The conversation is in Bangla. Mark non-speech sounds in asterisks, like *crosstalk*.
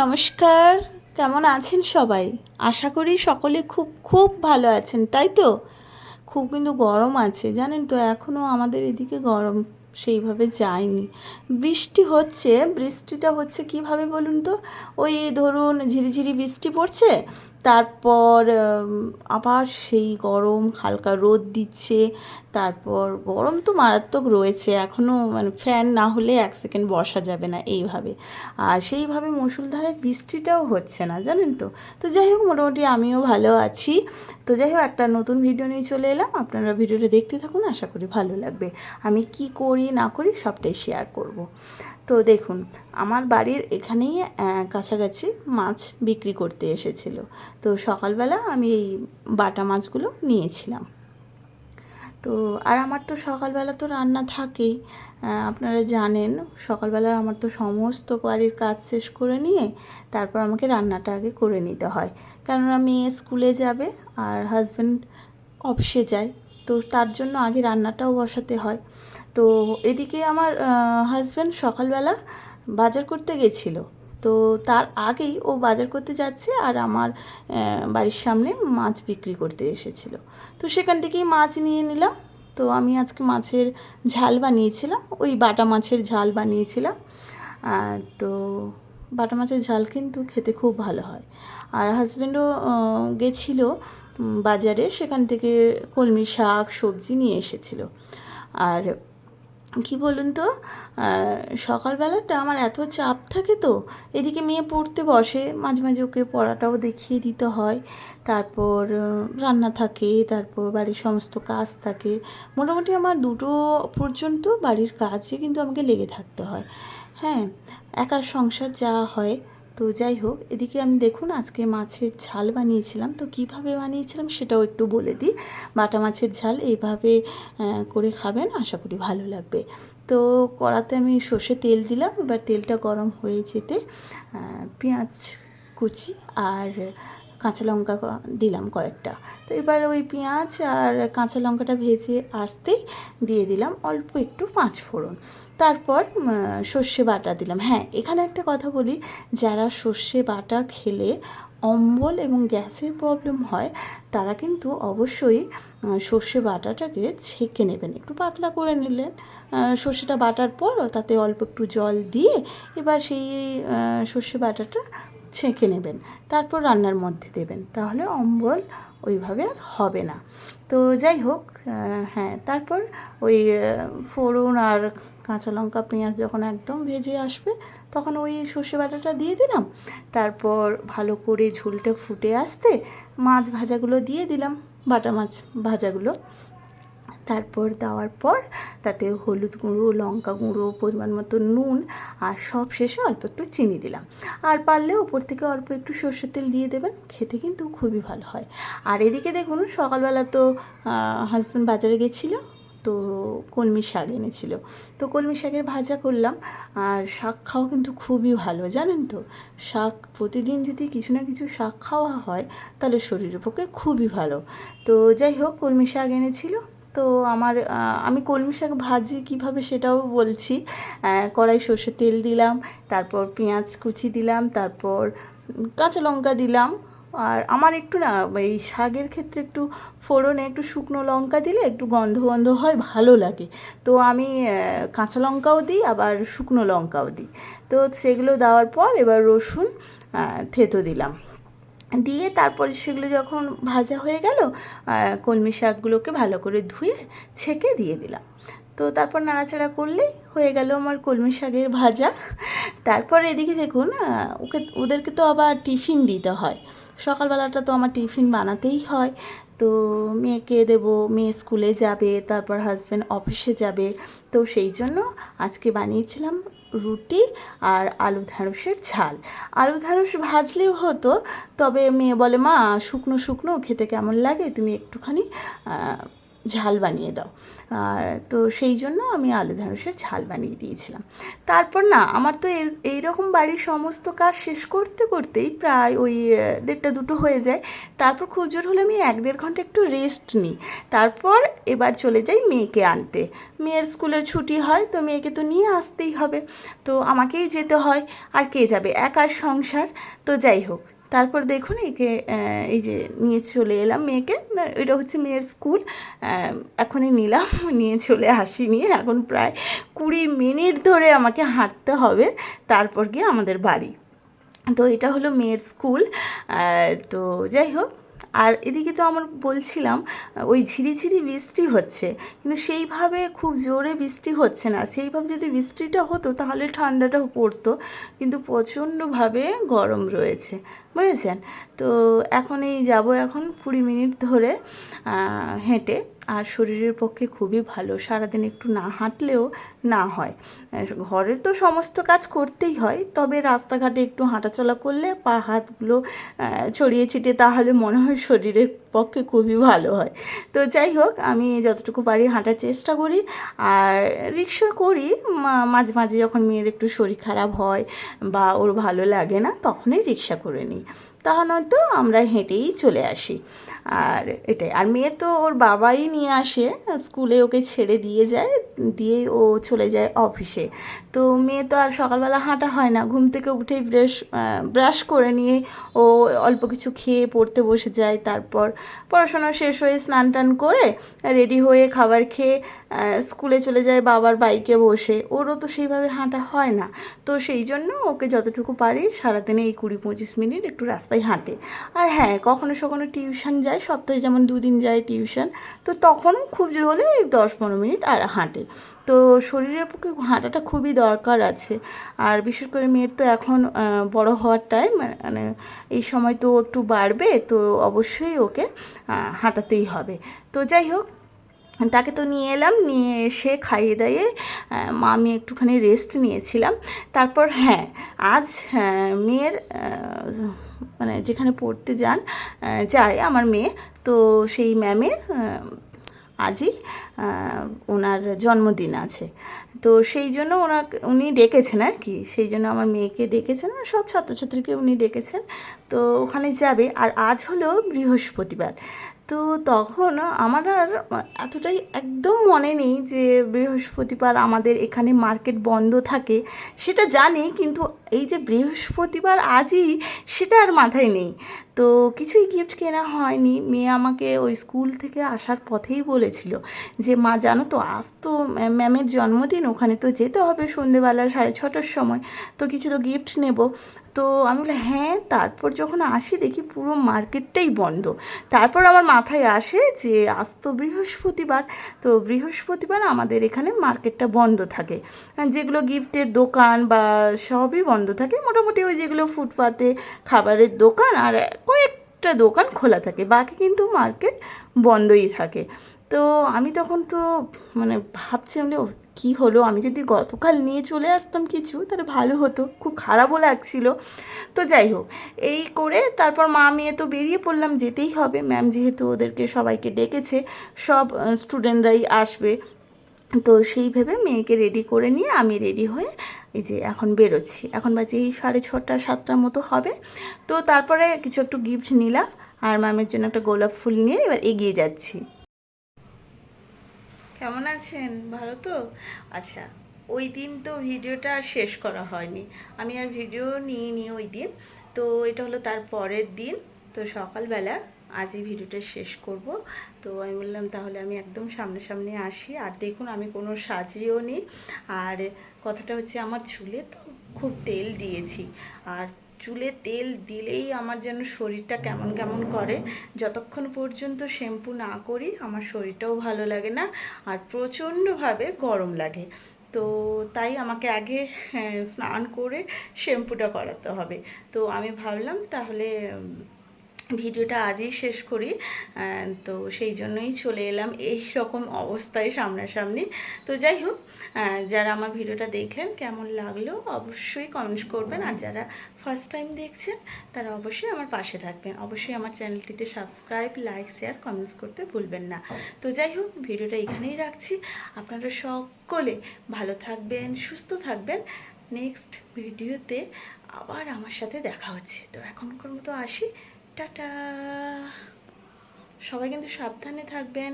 নমস্কার, কেমন আছেন সবাই? আশা করি সকলে খুব খুব ভালো আছেন, তাই তো? খুব কিন্তু গরম আছে, জানেন তো এখনও আমাদের এদিকে গরম সেইভাবে যায়নি। বৃষ্টি হচ্ছে, বৃষ্টিটা হচ্ছে কীভাবে বলুন তো? ওই ধরুন ঝিরিঝিরি বৃষ্টি পড়ছে তারপর আবার সেই গরম হালকা রোদ দিচ্ছে। তারপর গরম তো মারাত্মক রয়েছে এখনও মানে ফ্যান না হলে এক সেকেন্ড বসা যাবে না এইভাবে। আর সেইভাবে মুষলধারে বৃষ্টিটাও হচ্ছে না, জানেন তো? তো যাই হোক, মোটামুটি আমিও ভালো আছি। তো যাই হোক, একটা নতুন ভিডিও নিয়ে চলে এলাম। আপনারা ভিডিওটা দেখতে থাকুন, আশা করি ভালো লাগবে। আমি কি করি, না করি সবটাই শেয়ার করব। তো দেখুন, আমার বাড়ির এখানেই কাছাকাছি মাছ বিক্রি করতে এসেছিল। তো সকালবেলা আমি এই বাটা মাছগুলো নিয়েছিলাম। তো আর আমার তো সকালবেলা তো রান্না থাকেই। আপনারা জানেন সকালবেলা আমার তো সমস্ত বাড়ির কাজ শেষ করে নিয়ে তারপর আমাকে রান্নাটা আগে করে নিতে হয়। কেননা মেয়ে স্কুলে যাবে আর হাজব্যান্ড অফিসে যায়, তো তার জন্য আগে রান্নাটাও বসাতে হয়। তো এদিকে আমার হাজব্যান্ড সকালবেলা বাজার করতে গেছিল। তো তার আগেই ও বাজার করতে যাচ্ছে আর আমার বাড়ির সামনে মাছ বিক্রি করতে এসেছিল। তো সেখান থেকেই মাছ নিয়ে নিলাম। তো আমি আজকে মাছের ঝাল বানিয়েছিলাম। ওই বাটা মাছের ঝাল বানিয়েছিলাম। তো বাটা মাছের ঝাল কিন্তু খেতে খুব ভালো হয়। আর হাজব্যান্ডও গেছিল বাজারে। সেখান থেকে কলমি শাক, সবজি নিয়ে এসেছিল। আর কি বলুন তো? সকালবেলাটা আমার এত চাপ থাকে তো, এদিকে মেয়ে পড়তে বসে, মাঝে মাঝে ওকে পড়াটাও দেখিয়ে দিতে হয়। তারপর রান্না থাকে, তারপর বাড়ির সমস্ত কাজ থাকে। মোটামুটি আমার দুটো পর্যন্ত বাড়ির কাজে কিন্তু আমাকে লেগে থাকতে হয়। হ্যাঁ একা সংসার যা হয় তো যাই হোক, এদিকে আমি দেখুন আজকে মাছের ঝাল বানিয়েছিলাম। তো কীভাবে বানিয়েছিলাম সেটাও একটু বলে দিই। বাটা মাছের ঝাল এইভাবে করে খাবেন, আশা করি ভালো লাগবে। তো কড়াতে আমি সর্ষে তেল দিলাম, এবার তেলটা গরম হয়ে যেতে পেঁয়াজ কুচি আর কাঁচা লঙ্কা দিলাম কয়েকটা। তো এবার ওই পেঁয়াজ আর কাঁচা লঙ্কাটা ভেজে আসতেই দিয়ে দিলাম অল্প একটু পাঁচ ফোড়ন। তারপর সর্ষে বাটা দিলাম। হ্যাঁ এখানে একটা কথা বলি, যারা সর্ষে বাটা খেলে অম্বল এবং গ্যাসের প্রবলেম হয়, তারা কিন্তু অবশ্যই সর্ষে বাটাটাকে ছেঁকে নেবেন। একটু পাতলা করে নিলেন সর্ষেটা বাটার পর তাতে অল্প একটু জল দিয়ে এবার সেই সর্ষে বাটাটা ছেঁকে নেবেন, তারপর রান্নার মধ্যে দেবেন। তাহলে অম্বল ওইভাবে আর হবে না। তো যাই হোক হ্যাঁ তারপর ওই ফোড়ন আর কাঁচা লঙ্কা, পেঁয়াজ যখন একদম ভেজে আসবে, তখন ওই সর্ষে বাটাটা দিয়ে দিলাম। তারপর ভালো করে ঝোলটা ফুটে আসতে মাছ ভাজাগুলো দিয়ে দিলাম, বাটা মাছ ভাজাগুলো। তারপর দেওয়ার পর তাতে হলুদ গুঁড়ো, লঙ্কা গুঁড়ো, পরিমাণ মতো নুন আর সব শেষে অল্প একটু চিনি দিলাম। আর পারলে ওপর থেকে অল্প একটু সর্ষের তেল দিয়ে দেবেন, খেতে কিন্তু খুবই ভালো হয়। আর এদিকে দেখুন, সকালবেলা তো হাজব্যান্ড বাজারে গেছিল, তো কলমি শাক এনেছিল। তো কলমি শাকের ভাজা করলাম, আর শাক খাওয়া কিন্তু খুবই ভালো, জানেন তো? শাক প্রতিদিন যদি কিছু না কিছু শাক খাওয়া হয়, তাহলে শরীরের পক্ষে খুবই ভালো। তো যাই হোক, কলমি শাক এনেছিল তো আমার আমি কলমি শাক ভাজি কীভাবে সেটাও বলছি। কড়াই সর্ষে তেল দিলাম, তারপর পেঁয়াজ কুচি দিলাম, তারপর কাঁচা লঙ্কা দিলাম। আর আমার একটু না, এই শাকের ক্ষেত্রে একটু ফোড়নে একটু শুকনো লঙ্কা দিলে একটু গন্ধ গন্ধ হয়, ভালো লাগে। তো আমি কাঁচা লঙ্কাও দিই, আবার শুকনো লঙ্কাও দিই। তো সেগুলো দেওয়ার পর এবার রসুন থেতো দিলাম। দিয়ে তারপরে সেগুলো যখন ভাজা হয়ে গেল কলমি শাকগুলোকে ভালো করে ধুয়ে ছেঁকে দিয়ে দিলাম। তো তারপর নাড়াচাড়া করলেই হয়ে গেল আমার কলমি শাকের ভাজা। তারপর এদিকে দেখুন ওকে, ওদেরকে তো আবার টিফিন দিতে হয়। সকালবেলাটা তো আমার টিফিন বানাতেই হয়। তো মেয়েকে দেবো, মেয়ে স্কুলে যাবে, তারপর হাজব্যান্ড অফিসে যাবে। তো সেই জন্য আজকে বানিয়েছিলাম রুটি আর আলু ঢ্যাঁড়সের ঝাল। আলু ঢ্যাঁড়স ভাজলেও হতো, তবে মেয়ে বলে, মা, শুকনো শুকনো, খেতে কেমন লাগে? তুমি একটুখানি ঝাল বানিয়ে দাও। আর তো সেই জন্য আমি আলু ঢ্যাঁড়সের ঝাল বানিয়ে দিয়েছিলাম। তারপর না, আমার তো এর রকম বাড়ির সমস্ত কাজ শেষ করতে করতেই প্রায় ওই দেড়টা দুটো হয়ে যায়। তারপর খুব জোর হলে আমি এক দেড় ঘণ্টা একটু রেস্ট নিই। তারপর এবার চলে যাই মেয়েকে আনতে। মেয়ের স্কুলের ছুটি হয়, তো মেয়েকে তো নিয়ে আসতেই হবে। তো আমাকেই যেতে হয়, আর কে যাবে? একার সংসার। তো যাই হোক তারপর দেখুন একে এই যে নিয়ে চলে এলাম মেয়েকে। এটা হচ্ছে মেয়ের স্কুল। এখনই নিলাম, *laughs* নিয়ে চলে আসি নিয়ে এখন প্রায় কুড়ি মিনিট ধরে আমাকে হাঁটতে হবে। তারপর গিয়ে আমাদের বাড়ি। তো এটা হলো মেয়ের স্কুল। তো যাই হোক আর এদিকে তো আমার বলছিলাম ওই ঝিরিঝিরি বৃষ্টি হচ্ছে, কিন্তু সেইভাবে খুব জোরে বৃষ্টি হচ্ছে না। সেইভাবে যদি বৃষ্টিটা হতো, তাহলে ঠান্ডাটাও পড়তো, কিন্তু প্রচণ্ডভাবে গরম রয়েছে, বুঝেছেন? তো এখন এই যাব এখন কুড়ি মিনিট ধরে হেঁটে। আর শরীরের পক্ষে খুবই ভালো। সারাদিন একটু না হাঁটলেও না হয়। ঘরের তো সমস্ত কাজ করতেই হয়, তবে রাস্তাঘাটে একটু হাঁটাচলা করলে পা হাতগুলো ছড়িয়ে ছিটিয়ে তাহলে মনে হয় শরীরের পক্ষে খুবই ভালো হয়। তো যাই হোক, আমি যতটুকু পারি হাঁটার চেষ্টা করি। আর রিক্সা করি মাঝে মাঝে যখন মেয়ের একটু শরীর খারাপ হয় বা ওর ভালো লাগে না, তখনই রিক্সা করে নিই। তা নয়তো আমরা হেঁটেই চলে আসি। আর এটাই, আর মেয়ে তো ওর বাবাই নিয়ে আসে, স্কুলে ওকে ছেড়ে দিয়ে যায়, দিয়ে ও চলে যায় অফিসে। তো মেয়ে তো আর সকালবেলা হাঁটা হয় না, ঘুম থেকে উঠেই ব্রাশ ব্রাশ করে নিয়ে ও অল্প কিছু খেয়ে পড়তে বসে যায়। তারপর পড়াশোনা শেষ হয়ে স্নান টান করে রেডি হয়ে খাবার খেয়ে স্কুলে চলে যায় বাবার বাইকে বসে। ওরও তো সেইভাবে হাঁটা হয় না। তো সেই জন্য ওকে যতটুকু পারি সারাদিনে এই কুড়ি পঁচিশ মিনিট একটু রাস্তায় হাঁটে। আর হ্যাঁ কখনো সখনো টিউশন যায় সপ্তাহে যেমন দুদিন যায় টিউশন তো তখনও খুব জোর হলে দশ পনেরো মিনিট আর হাঁটে। তো শরীরের পক্ষে হাঁটাটা খুবই দরকার আছে। আর বিশেষ করে মেয়ের তো এখন বড় হওয়ার টাইম মানে এই সময় তো একটু বাড়বে তো অবশ্যই ওকে হাঁটাতেই হবে। তো যাই হোক তাকে তো নিয়ে এলাম নিয়ে এসে খাইয়ে দাইয়ে মা আমি একটুখানি রেস্ট নিয়েছিলাম। তারপর হ্যাঁ আজ হ্যাঁ, মেয়ের মানে যেখানে পড়তে যান যায় আমার মেয়ে। তো সেই ম্যামের আজই ওনার জন্মদিন আছে। তো সেই জন্য ওনার উনি ডেকেছেন আর কি। সেই জন্য আমার মেয়েকে ডেকেছেন, আর সব ছাত্রছাত্রীকে উনি ডেকেছেন। তো ওখানে যাবে, আর আজ হলো বৃহস্পতিবার। তো তখন আমার আর এতটাই একদম মনে নেই যে বৃহস্পতিবার আমাদের এখানে মার্কেট বন্ধ থাকে, সেটা জানি, কিন্তু এই যে বৃহস্পতিবার আজই সেটা আর মাথায় নেই। তো কিছুই গিফট কেনা হয়নি। মেয়ে আমাকে ওই স্কুল থেকে আসার পথেই বলেছিল যে, মা, জানো তো, আজ তো ম্যামের জন্মদিন, ওখানে তো যেতে হবে সন্ধেবেলা সাড়ে ছটার সময়। তো কিছু তো গিফট নেব। তো আমি বলি হ্যাঁ। তারপর যখন আসি, দেখি পুরো মার্কেটটাই বন্ধ। তারপর আমার মাথায় আসে যে, আজ তো বৃহস্পতিবার। তো বৃহস্পতিবার আমাদের এখানে মার্কেটটা বন্ধ থাকে। যেগুলো গিফটের দোকান বা সবই বন্ধ। থাকে। মোটামুটি ওই যেগুলো ফুটপাতে খাবারের দোকান আর কয়েকটা দোকান খোলা থাকে। বাকি কিন্তু মার্কেট বন্ধই থাকে। তো আমি তখন তো মানে ভাবছিলাম যে কী হলো? আমি যদি গতকাল নিয়ে চলে আসতাম কিছু, তাহলে ভালো হতো। খুব খারাপও লাগছিল। তো যাই হোক, এই করে তারপর মা মেয়ে তো বেরিয়ে পড়লাম, যেতেই হবে। ম্যাম যেহেতু ওদেরকে সবাইকে ডেকেছে, সব স্টুডেন্টরাই আসবে। তো সেই ভেবে মেয়েকে রেডি করে নিয়ে আমি রেডি হয়ে এই যে এখন বেরোচ্ছি। এখন বাজে এই সাড়ে ছটা সাতটার মতো হবে। তো তারপরে কিছু একটু গিফট নিলাম আর ম্যামের জন্য একটা গোলাপ ফুল নিয়ে এবার এগিয়ে যাচ্ছি। কেমন আছেন? ভালো তো? আচ্ছা ওই দিন তো ভিডিওটা আর শেষ করা হয়নি। আমি আর ভিডিও নিয়ে নিই ওই দিন। তো এটা হলো তার পরের দিন। তো সকালবেলা আজ এই ভিডিওটা শেষ করব। তো আমি বললাম তাহলে আমি একদম সামনে সামনে আসি। আর দেখুন আমি কোনো সাজিয়েও নিই আর কথাটা হচ্ছে আমার চুলে তো খুব তেল দিয়েছি। আর চুলে তেল দিলেই আমার যেন শরীরটা কেমন কেমন করে। যতক্ষণ পর্যন্ত শ্যাম্পু না করি আমার শরীরটাও ভালো লাগে না আর প্রচণ্ডভাবে গরম লাগে। তো তাই আমাকে আগে হ্যাঁ, স্নান করে শ্যাম্পুটা করাতে হবে। তো আমি ভাবলাম তাহলে ভিডিওটা আজই শেষ করি তো সেই জন্যই চলে এলাম এই রকম অবস্থায় সামনাসামনি। তো যাই হোক যারা আমার ভিডিওটা দেখলেন, কেমন লাগল অবশ্যই কমেন্টস করবেন। আর যারা ফার্স্ট টাইম দেখছেন, তারা অবশ্যই আমার পাশে থাকবেন। অবশ্যই আমার চ্যানেলটিতে সাবস্ক্রাইব লাইক শেয়ার কমেন্টস করতে ভুলবেন না। তো যাই হোক, ভিডিওটা এখানেই রাখছি। আপনারা সকলে ভালো থাকবেন, সুস্থ থাকবেন। নেক্সট ভিডিওতে আবার আমার সাথে দেখা হচ্ছে। তো এখনকার মতো আসি। টাটা। সবাই কিন্তু সাবধানে থাকবেন।